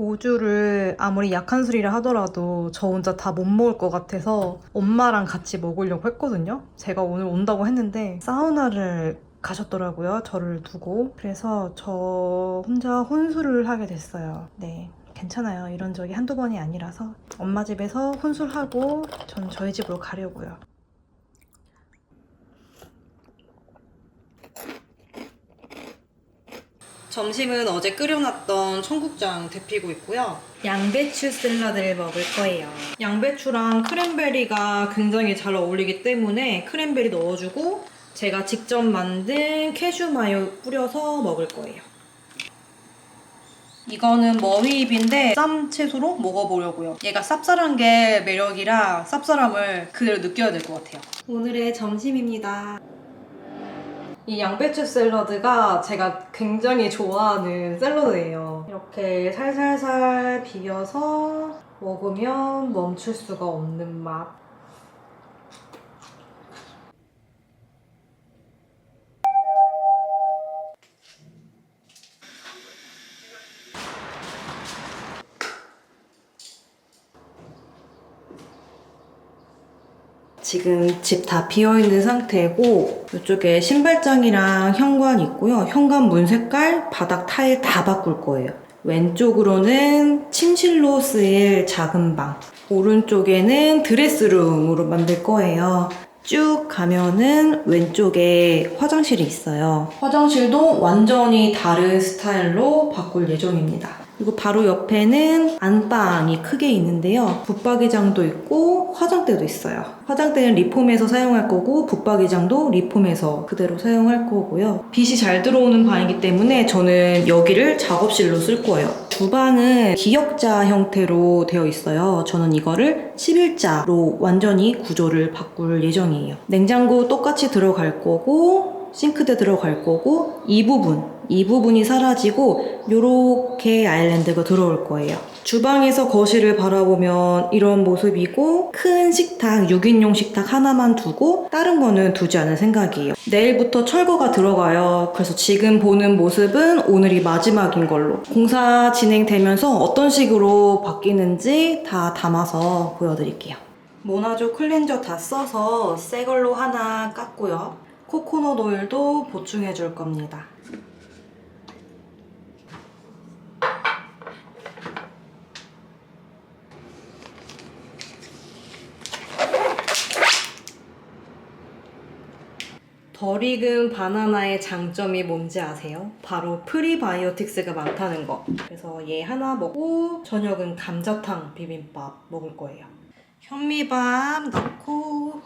모주를 아무리 약한 술이라 하더라도 저 혼자 다 못 먹을 것 같아서 엄마랑 같이 먹으려고 했거든요. 제가 오늘 온다고 했는데 사우나를 가셨더라고요. 저를 두고. 그래서 저 혼자 혼술을 하게 됐어요. 네. 괜찮아요. 이런 적이 한두 번이 아니라서 엄마 집에서 혼술하고 전 저희 집으로 가려고요. 점심은 어제 끓여놨던 청국장 데피고 있고요. 양배추 샐러드를 먹을 거예요. 양배추랑 크랜베리가 굉장히 잘 어울리기 때문에 크랜베리 넣어주고 제가 직접 만든 캐슈 마요 뿌려서 먹을 거예요. 이거는 머위잎인데 쌈 채소로 먹어보려고요. 얘가 쌉쌀한 게 매력이라 쌉쌀함을 그대로 느껴야 될 것 같아요. 오늘의 점심입니다. 이 양배추 샐러드가 제가 굉장히 좋아하는 샐러드예요. 이렇게 살살살 비벼서 먹으면 멈출 수가 없는 맛. 지금 집 다 비어 있는 상태고 이쪽에 신발장이랑 현관 있고요. 현관 문 색깔, 바닥 타일 다 바꿀 거예요. 왼쪽으로는 침실로 쓰일 작은 방, 오른쪽에는 드레스룸으로 만들 거예요. 쭉 가면은 왼쪽에 화장실이 있어요. 화장실도 완전히 다른 스타일로 바꿀 예정입니다. 그리고 바로 옆에는 안방이 크게 있는데요. 붙박이장도 있고 화장대도 있어요. 화장대는 리폼해서 사용할 거고 붙박이장도 리폼해서 그대로 사용할 거고요. 빛이 잘 들어오는 방이기 때문에 저는 여기를 작업실로 쓸 거예요. 주방은 기역자 형태로 되어 있어요. 저는 이거를 11자로 완전히 구조를 바꿀 예정이에요. 냉장고 똑같이 들어갈 거고 싱크대 들어갈 거고 이 부분 이 부분이 사라지고 요렇게 아일랜드가 들어올 거예요. 주방에서 거실을 바라보면 이런 모습이고 큰 식탁 6인용 식탁 하나만 두고 다른 거는 두지 않을 생각이에요. 내일부터 철거가 들어가요. 그래서 지금 보는 모습은 오늘이 마지막인 걸로 공사 진행되면서 어떤 식으로 바뀌는지 다 담아서 보여드릴게요. 모나조 클렌저 다 써서 새 걸로 하나 깠고요. 코코넛 오일도 보충해 줄 겁니다. 덜 익은 바나나의 장점이 뭔지 아세요? 바로 프리바이오틱스가 많다는 거. 그래서 얘 하나 먹고 저녁은 감자탕 비빔밥 먹을 거예요. 현미밥 넣고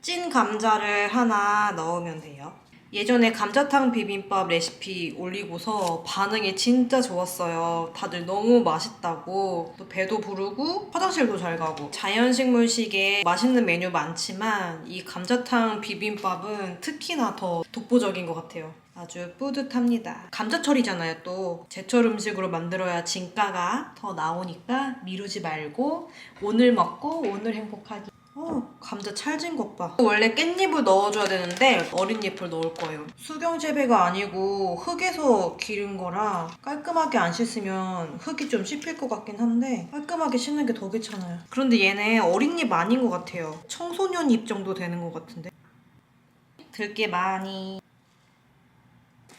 찐 감자를 하나 넣으면 돼요. 예전에 감자탕 비빔밥 레시피 올리고서 반응이 진짜 좋았어요. 다들 너무 맛있다고 또 배도 부르고 화장실도 잘 가고 자연식물식에 맛있는 메뉴 많지만 이 감자탕 비빔밥은 특히나 더 독보적인 것 같아요. 아주 뿌듯합니다. 감자철이잖아요 또 제철 음식으로 만들어야 진가가 더 나오니까 미루지 말고 오늘 먹고 오늘 행복하기 어, 감자 찰진 것 봐. 원래 깻잎을 넣어줘야 되는데 어린 잎을 넣을 거예요. 수경 재배가 아니고 흙에서 기른 거라 깔끔하게 안 씻으면 흙이 좀 씹힐 것 같긴 한데 깔끔하게 씻는 게 더 귀찮아요. 그런데 얘네 어린 잎 아닌 것 같아요. 청소년 잎 정도 되는 것 같은데. 들깨 많이.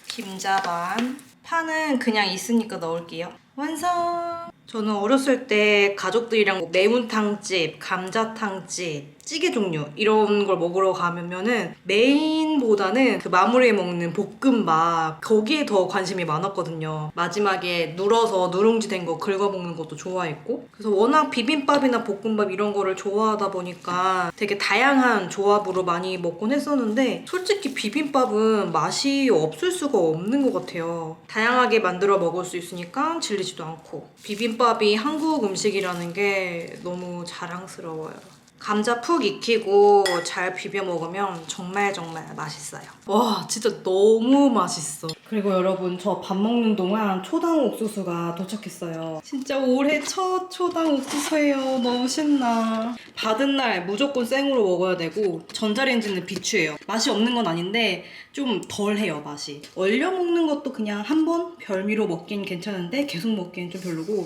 김자 반. 파는 그냥 있으니까 넣을게요. 완성! 저는 어렸을 때 가족들이랑 뭐 매운탕집, 감자탕집, 찌개 종류 이런 걸 먹으러 가면은 메인보다는 그 마무리에 먹는 볶음밥 거기에 더 관심이 많았거든요. 마지막에 눌어서 누룽지 된 거 긁어 먹는 것도 좋아했고 그래서 워낙 비빔밥이나 볶음밥 이런 거를 좋아하다 보니까 되게 다양한 조합으로 많이 먹곤 했었는데 솔직히 비빔밥은 맛이 없을 수가 없는 것 같아요. 다양하게 만들어 먹을 수 있으니까 질리지도 않고 비빔밥이 한국 음식이라는 게 너무 자랑스러워요. 감자 푹 익히고 잘 비벼 먹으면 정말 정말 맛있어요. 와 진짜 너무 맛있어. 그리고 여러분 저 밥 먹는 동안 초당 옥수수가 도착했어요. 진짜 올해 첫 초당 옥수수예요. 너무 신나. 받은 날 무조건 생으로 먹어야 되고 전자레인지는 비추예요. 맛이 없는 건 아닌데 좀 덜해요 맛이. 얼려 먹는 것도 그냥 한 번 별미로 먹긴 괜찮은데 계속 먹기엔 좀 별로고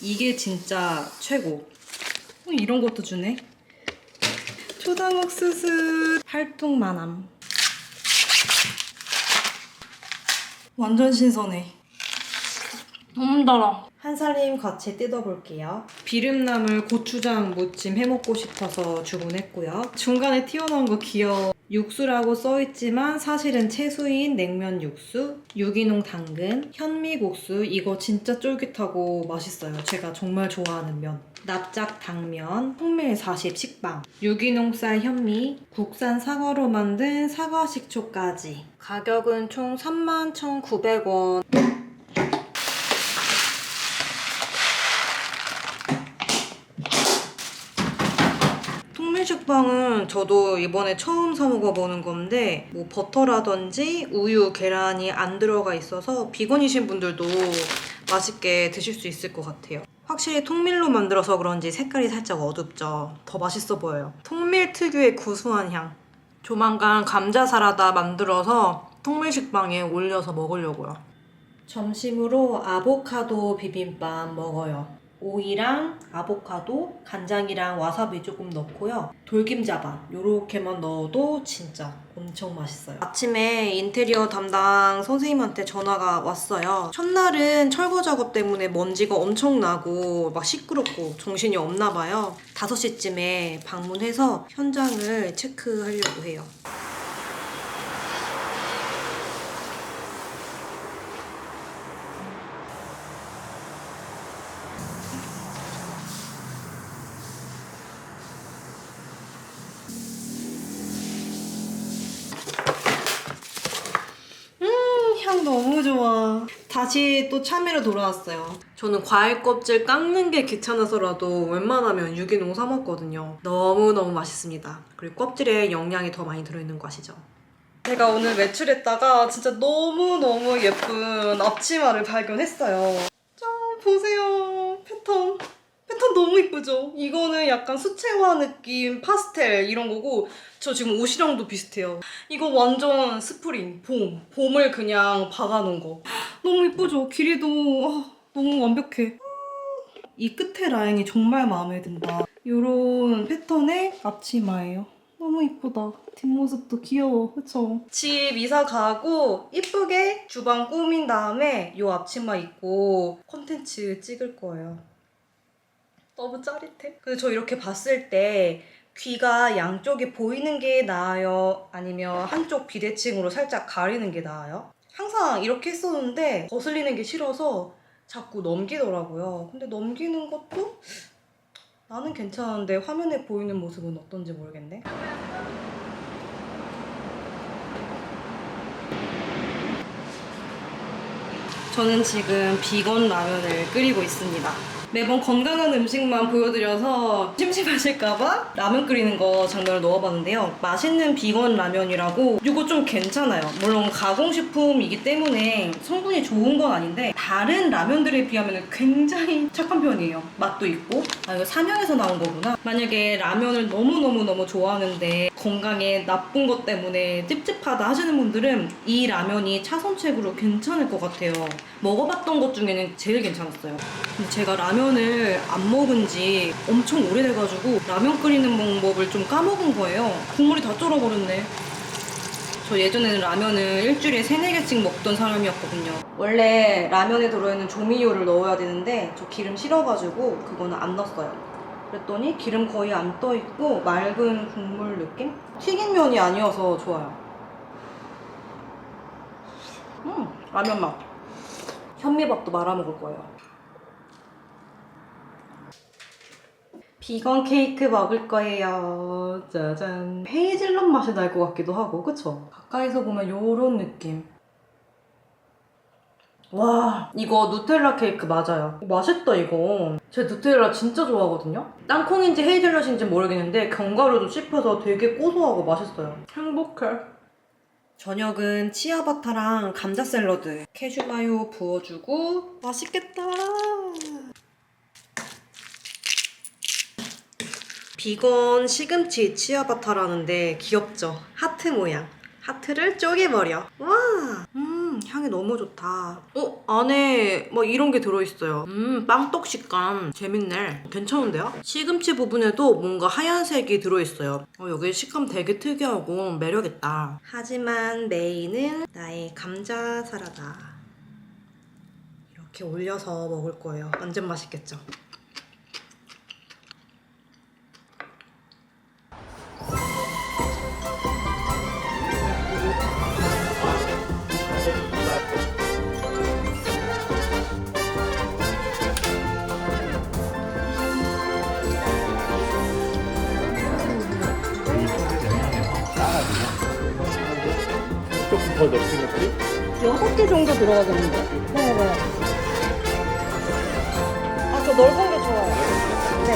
이게 진짜 최고. 어, 이런 것도 주네. 초당 옥수수 팔뚝 만함. 완전 신선해. 너무 달아. 한 살림 같이 뜯어볼게요. 비름나물 고추장 무침 해먹고 싶어서 주문했고요. 중간에 튀어나온 거 귀여워. 육수라고 써있지만 사실은 채수인 냉면 육수, 유기농 당근, 현미국수 이거 진짜 쫄깃하고 맛있어요. 제가 정말 좋아하는 면. 납작 당면, 통밀 40 식빵, 유기농 쌀 현미, 국산 사과로 만든 사과 식초까지. 가격은 총 31,900원. 통밀식빵은 저도 이번에 처음 사 먹어보는 건데 뭐 버터라든지 우유, 계란이 안 들어가 있어서 비건이신 분들도 맛있게 드실 수 있을 것 같아요. 확실히 통밀로 만들어서 그런지 색깔이 살짝 어둡죠. 더 맛있어 보여요. 통밀 특유의 구수한 향. 조만간 감자 사라다 만들어서 통밀식빵에 올려서 먹으려고요. 점심으로 아보카도 비빔밥 먹어요. 오이랑 아보카도, 간장이랑 와사비 조금 넣고요. 돌김자반 요렇게만 넣어도 진짜 엄청 맛있어요. 아침에 인테리어 담당 선생님한테 전화가 왔어요. 첫날은 철거 작업 때문에 먼지가 엄청 나고 막 시끄럽고 정신이 없나 봐요. 5시쯤에 방문해서 현장을 체크하려고 해요. 너무 좋아. 다시 또 참외로 돌아왔어요. 저는 과일 껍질 깎는 게 귀찮아서라도 웬만하면 유기농 사 먹거든요. 너무너무 맛있습니다. 그리고 껍질에 영양이 더 많이 들어있는 거 아시죠? 제가 오늘 외출했다가 진짜 너무너무 예쁜 앞치마를 발견했어요. 짠, 보세요. 패턴. 패턴 너무 이쁘죠? 이거는 약간 수채화 느낌, 파스텔 이런 거고 저 지금 옷이랑도 비슷해요. 이거 완전 스프링, 봄. 봄을 그냥 박아놓은 거. 너무 이쁘죠? 길이도 아, 너무 완벽해. 이 끝에 라인이 정말 마음에 든다. 요런 패턴의 앞치마예요. 너무 이쁘다. 뒷모습도 귀여워. 그쵸? 집 이사 가고 이쁘게 주방 꾸민 다음에 요 앞치마 입고 콘텐츠 찍을 거예요. 너무 짜릿해. 근데 저 이렇게 봤을 때 귀가 양쪽에 보이는 게 나아요? 아니면 한쪽 비대칭으로 살짝 가리는 게 나아요? 항상 이렇게 했었는데 거슬리는 게 싫어서 자꾸 넘기더라고요. 근데 넘기는 것도 나는 괜찮은데 화면에 보이는 모습은 어떤지 모르겠네. 저는 지금 비건 라면을 끓이고 있습니다. 매번 건강한 음식만 보여드려서 심심하실까봐 라면 끓이는 거 장면을 넣어봤는데요. 맛있는 비건 라면이라고 이거 좀 괜찮아요. 물론 가공식품이기 때문에 성분이 좋은 건 아닌데 다른 라면들에 비하면 굉장히 착한 편이에요. 맛도 있고 아 이거 삼양에서 나온 거구나. 만약에 라면을 너무너무너무 좋아하는데 건강에 나쁜 것 때문에 찝찝하다 하시는 분들은 이 라면이 차선책으로 괜찮을 것 같아요. 먹어봤던 것 중에는 제일 괜찮았어요. 제가 라면 을 안 먹은 지 엄청 오래돼가지고 라면 끓이는 방법을 좀 까먹은 거예요. 국물이 다 쫄아버렸네. 저 예전에는 라면을 일주일에 세네 개씩 먹던 사람이었거든요. 원래 라면에 들어있는 조미료를 넣어야 되는데 저 기름 싫어가지고 그거는 안 넣었어요. 그랬더니 기름 거의 안 떠있고 맑은 국물 느낌? 튀김면이 아니어서 좋아요. 음, 라면 맛. 현미밥도 말아 먹을 거예요. 비건 케이크 먹을 거예요. 짜잔. 헤이즐넛 맛이 날 것 같기도 하고, 그쵸? 가까이서 보면 요런 느낌. 와 이거 누텔라 케이크 맞아요 맛있다 이거 제 누텔라 진짜 좋아하거든요 땅콩인지 헤이즐넛인지 모르겠는데 견과류도 씹혀서 되게 고소하고 맛있어요 행복해 저녁은 치아바타랑 감자 샐러드 캐슈 마요 부어주고 맛있겠다 비건 시금치 치아바타라는데 귀엽죠? 하트 모양. 하트를 쪼개버려. 와! 음, 향이 너무 좋다. 어, 안에 뭐 이런 게 들어있어요. 음, 빵떡 식감. 재밌네. 괜찮은데요? 시금치 부분에도 뭔가 하얀색이 들어있어요. 어, 여기 식감 되게 특이하고 매력있다. 하지만 메인은 나의 감자 사라다. 이렇게 올려서 먹을 거예요. 완전 맛있겠죠? 조금 더 넣긴 했지? 여섯 개 정도 들어가겠는데? 네 네. 아, 저 넓은 게 좋아요. 네.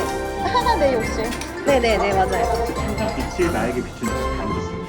하나 네, 역시. 네네네, 맞아요. 항상 빛이 나에게 비추는 당기습니다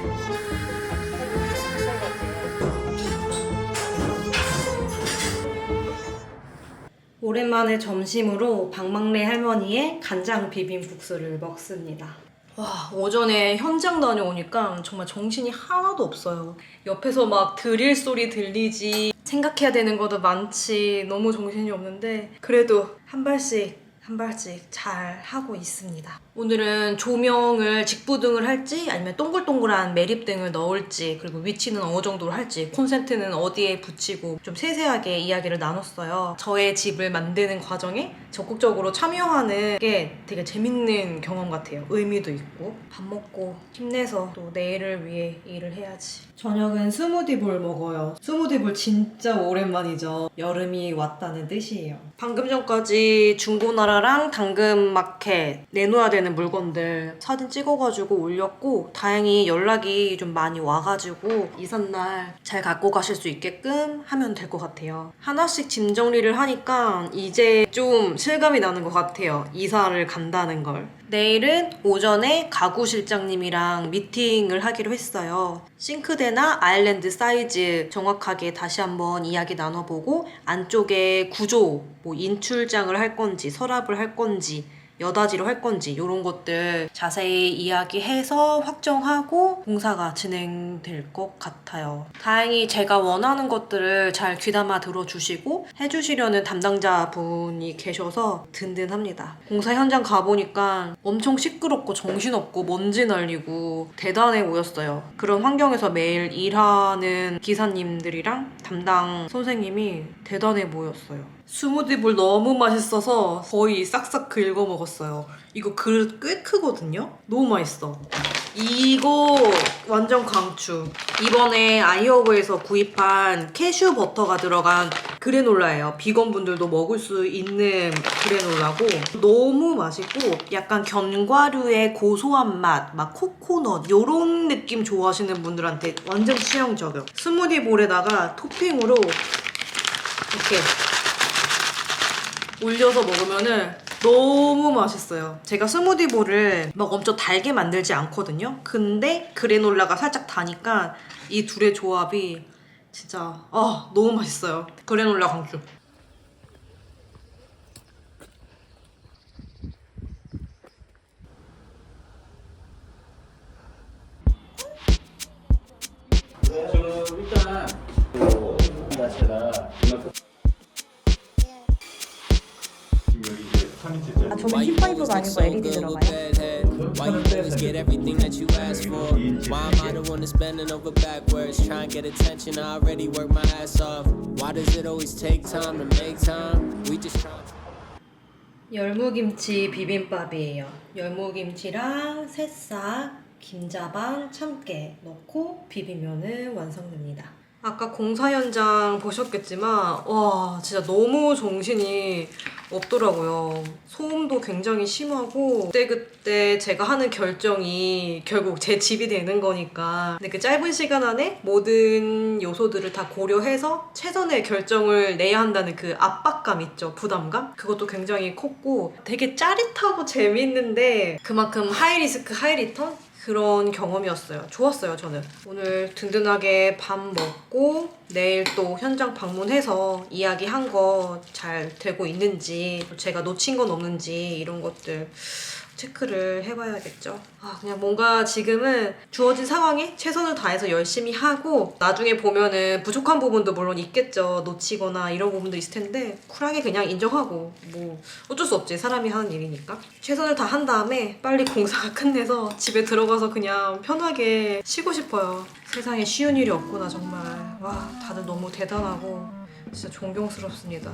오랜만에 점심으로 박막래 할머니의 간장 비빔국수를 먹습니다. 와, 오전에 현장 다녀오니까 정말 정신이 하나도 없어요. 옆에서 막 드릴 소리 들리지, 생각해야 되는 것도 많지, 너무 정신이 없는데, 그래도 한 발씩 한 발씩 잘 하고 있습니다. 오늘은 조명을 직부등을 할지 아니면 동글동글한 매립등을 넣을지 그리고 위치는 어느 정도로 할지 콘센트는 어디에 붙이고 좀 세세하게 이야기를 나눴어요. 저의 집을 만드는 과정에 적극적으로 참여하는 게 되게 재밌는 경험 같아요. 의미도 있고 밥 먹고 힘내서 또 내일을 위해 일을 해야지. 저녁은 스무디볼 먹어요. 스무디볼 진짜 오랜만이죠. 여름이 왔다는 뜻이에요. 방금 전까지 중고나라 랑 당근 마켓 내놓아야 되는 물건들 사진 찍어가지고 올렸고 다행히 연락이 좀 많이 와가지고 이삿날 잘 갖고 가실 수 있게끔 하면 될 것 같아요. 하나씩 짐 정리를 하니까 이제 좀 실감이 나는 것 같아요. 이사를 간다는 걸. 내일은 오전에 가구 실장님이랑 미팅을 하기로 했어요. 싱크대나 아일랜드 사이즈 정확하게 다시 한번 이야기 나눠보고 안쪽에 구조, 뭐 인출장을 할 건지 서랍을 할 건지 여다지로 할 건지 이런 것들 자세히 이야기해서 확정하고 공사가 진행될 것 같아요. 다행히 제가 원하는 것들을 잘 귀담아 들어주시고 해주시려는 담당자분이 계셔서 든든합니다. 공사 현장 가보니까 엄청 시끄럽고 정신없고 먼지 날리고 대단해 보였어요. 그런 환경에서 매일 일하는 기사님들이랑 담당 선생님이 대단해 보였어요. 스무디볼 너무 맛있어서 거의 싹싹 긁어 먹었어요. 이거 그릇 꽤 크거든요? 너무 맛있어. 이거 완전 강추. 이번에 아이허브에서 구입한 캐슈 버터가 들어간 그래놀라예요. 비건 분들도 먹을 수 있는 그래놀라고 너무 맛있고 약간 견과류의 고소한 맛, 막 코코넛 요런 느낌 좋아하시는 분들한테 완전 취향 저격. 스무디 볼에다가 토핑으로 이렇게 올려서 먹으면은 너무 맛있어요. 제가 스무디볼을 막 엄청 달게 만들지 않거든요. 근데 그래놀라가 살짝 다니까 이 둘의 조합이 진짜 아 너무 맛있어요. 그래놀라 강추. 지금 일단 저는 힙파이브가 아니고 LED 들어가요? Why you always get everything that you ask for? Why am I the one that's bending over backwards? Trying to get attention, I already work my ass off. Why does it always take time to make time? We just try. 열무김치 비빔밥이에요. 열무김치랑 새싹, 김자반, 참깨 넣고 비비면은 완성됩니다. 아까 공사 현장 보셨겠지만 와 진짜 너무 정신이 없더라고요. 소음도 굉장히 심하고 그때그때 제가 하는 결정이 결국 제 집이 되는 거니까 근데 그 짧은 시간 안에 모든 요소들을 다 고려해서 최선의 결정을 내야 한다는 그 압박감 있죠. 부담감? 그것도 굉장히 컸고 되게 짜릿하고 재밌는데 그만큼 하이리스크 하이리턴? 그런 경험이었어요. 좋았어요, 저는. 오늘 든든하게 밥 먹고 내일 또 현장 방문해서 이야기한 거 잘 되고 있는지 제가 놓친 건 없는지 이런 것들 체크를 해봐야겠죠. 아, 그냥 뭔가 지금은 주어진 상황에 최선을 다해서 열심히 하고 나중에 보면은 부족한 부분도 물론 있겠죠. 놓치거나 이런 부분도 있을 텐데 쿨하게 그냥 인정하고 뭐 어쩔 수 없지. 사람이 하는 일이니까. 최선을 다한 다음에 빨리 공사가 끝내서 집에 들어가서 그냥 편하게 쉬고 싶어요. 세상에 쉬운 일이 없구나 정말. 와, 다들 너무 대단하고 진짜 존경스럽습니다.